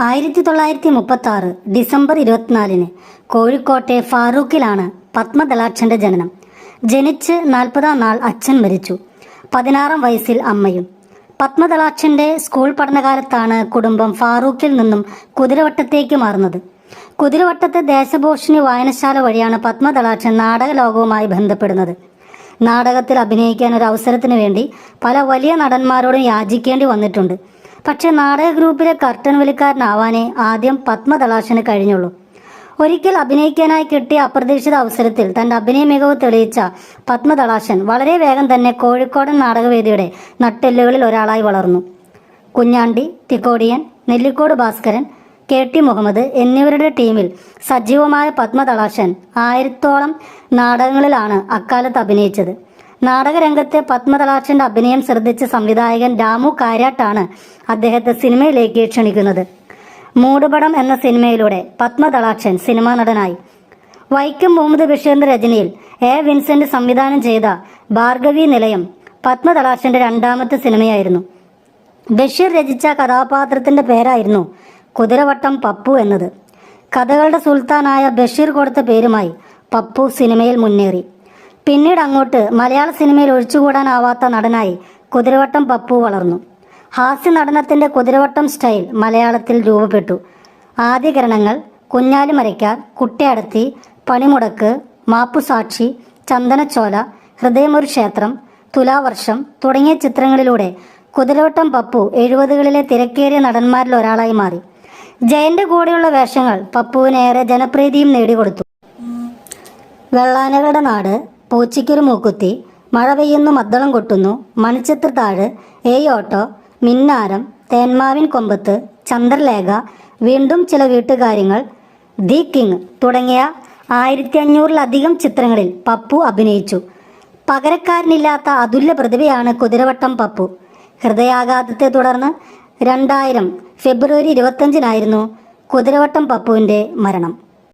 ആയിരത്തി തൊള്ളായിരത്തി മുപ്പത്തി ആറ് ഡിസംബർ ഇരുപത്തിനാലിന് കോഴിക്കോട്ടെ ഫാറൂഖിലാണ് പത്മദലാക്ഷന്റെ ജനനം. ജനിച്ച് നാൽപ്പതാം നാൾ അച്ഛൻ മരിച്ചു. പതിനാറാം വയസ്സിൽ അമ്മയും. പത്മദളാക്ഷന്റെ സ്കൂൾ പഠനകാലത്താണ് കുടുംബം ഫാറൂഖിൽ നിന്നും കുതിരവട്ടത്തേക്ക് മാറുന്നത്. കുതിരവട്ടത്തെ ദേശഭൂഷണി വായനശാല വഴിയാണ് പത്മദളാക്ഷൻ നാടക ലോകവുമായി ബന്ധപ്പെടുന്നത്. നാടകത്തിൽ അഭിനയിക്കാൻ ഒരു അവസരത്തിന് വേണ്ടി പല വലിയ നടന്മാരോടും യാചിക്കേണ്ടി വന്നിട്ടുണ്ട്. പക്ഷെ നാടക ഗ്രൂപ്പിലെ കർട്ടൻ വലിക്കാരനാവാനേ ആദ്യം പത്മതളാശന് കഴിഞ്ഞുള്ളൂ. ഒരിക്കൽ അഭിനയിക്കാനായി കിട്ടിയ അപ്രതീക്ഷിത അവസരത്തിൽ തന്റെ അഭിനയ മികവ് തെളിയിച്ച പത്മതളാശൻ വളരെ വേഗം തന്നെ കോഴിക്കോടൻ നാടകവേദിയുടെ നട്ടെല്ലുകളിൽ ഒരാളായി വളർന്നു. കുഞ്ഞാണ്ടി തിക്കോടിയൻ നെല്ലിക്കോട് ഭാസ്കരൻ കെ ടി മുഹമ്മദ് എന്നിവരുടെ ടീമിൽ സജീവമായ പത്മതളാശൻ ആയിരത്തോളം നാടകങ്ങളിലാണ് അക്കാലത്ത് അഭിനയിച്ചത്. നാടകരംഗത്തെ പത്മതലാക്ഷന്റെ അഭിനയം ശ്രദ്ധിച്ച സംവിധായകൻ രാമു കാര്യാട്ടാണ് അദ്ദേഹത്തെ സിനിമയിലേക്ക് ക്ഷണിക്കുന്നത്. മൂടുപടം എന്ന സിനിമയിലൂടെ പത്മതളാക്ഷൻ സിനിമാ നടനായി. വൈക്കം മുഹമ്മദ് ബഷീറിന്റെ രചനയിൽ എ. വിൻസെന്റ് സംവിധാനം ചെയ്ത ഭാർഗവി നിലയം പത്മതളാക്ഷന്റെ രണ്ടാമത്തെ സിനിമയായിരുന്നു. ബഷീർ രചിച്ച കഥാപാത്രത്തിന്റെ പേരായിരുന്നു കുതിരവട്ടം പപ്പു എന്നത്. കഥകളുടെ സുൽത്താനായ ബഷീർ കൊടുത്ത പേരുമായി പപ്പു സിനിമയിൽ മുന്നേറി. പിന്നീട് അങ്ങോട്ട് മലയാള സിനിമയിൽ ഒഴിച്ചുകൂടാനാവാത്ത നടനായി കുതിരവട്ടം പപ്പു വളർന്നു. ഹാസ്യ നടനത്തിന്റെ കുതിരവട്ടം സ്റ്റൈൽ മലയാളത്തിൽ രൂപപ്പെട്ടു. ആദ്യകരണങ്ങൾ കുഞ്ഞാലി മരയ്ക്കാർ കുട്ടിയടത്തി പണിമുടക്ക് മാപ്പുസാക്ഷി ചന്ദനച്ചോല ഹൃദയമൊരു ക്ഷേത്രം തുലാവർഷം തുടങ്ങിയ ചിത്രങ്ങളിലൂടെ കുതിരവട്ടം പപ്പു എഴുപതുകളിലെ തിരക്കേറിയ നടന്മാരിൽ ഒരാളായി മാറി. ജയന്റെ കൂടെയുള്ള വേഷങ്ങൾ പപ്പുവിനേറെ ജനപ്രീതിയും നേടിക്കൊടുത്തു. വെള്ളാനകളുടെ നാട് പൂച്ചിക്കൊരു മൂക്കുത്തി മഴ പെയ്യുന്നു മദ്ദളം കൊട്ടുന്നു മണിച്ചത്ര താഴ് ഏയോട്ടോ മിന്നാരം തേന്മാവിൻ കൊമ്പത്ത് ചന്ദ്രലേഖ വീണ്ടും ചില വീട്ടുകാര്യങ്ങൾ ദി കിങ് തുടങ്ങിയ ആയിരത്തി അഞ്ഞൂറിലധികം ചിത്രങ്ങളിൽ പപ്പു അഭിനയിച്ചു. പകരക്കാരനില്ലാത്ത അതുല്യ പ്രതിഭയാണ് കുതിരവട്ടം പപ്പു. ഹൃദയാഘാതത്തെ തുടർന്ന് രണ്ടായിരം ഫെബ്രുവരി ഇരുപത്തഞ്ചിനായിരുന്നു കുതിരവട്ടം പപ്പുവിന്റെ മരണം.